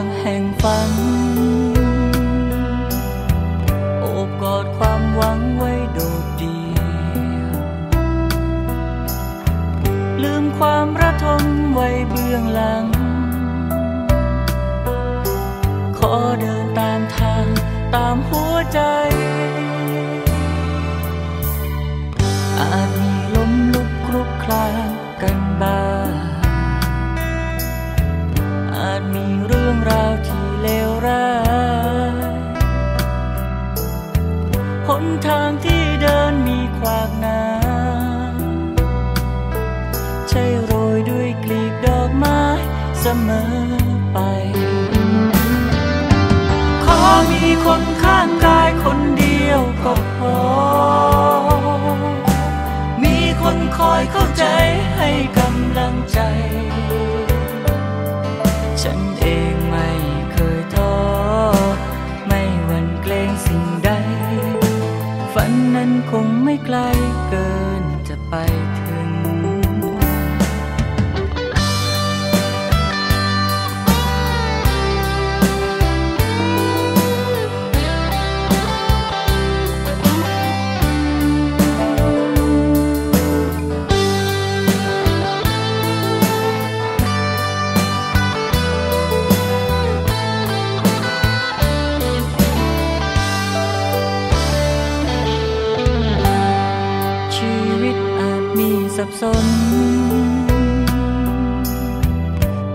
างแห่งฝัน โอบกอดความหวังไว้โดดเดี่ยวลืมความระทมไว้เบื้องหลัง ขอเดินตามทางตามหัวใจ มอไป ขอมีคนข้างกายคนเดียวก็พอ มีคนคอยเข้าใจให้กำลังใจ ฉันเองไม่เคยท้อ ไม่หวั่นเกรงสิ่งใด ฝันนั้นคงไม่ไกลเกินจะไป สับสน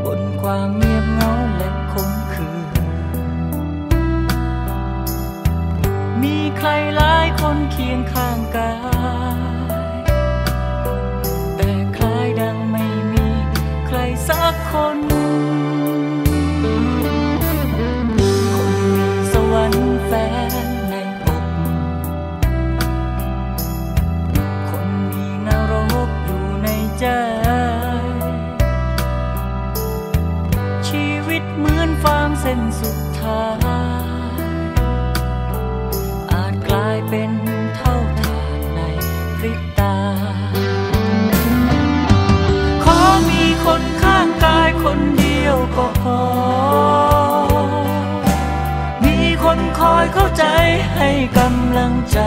บนความเงียบเงาและคมคืน มีใครหลายคนเคียงข้างกัน วิตเหมือนฟางเส้นสุดท้าย อาจกลายเป็นเท่าฐานในพริบตา ขอมีคนข้างกายคนเดียวก็พอ มีคนคอยเข้าใจให้กำลังใจ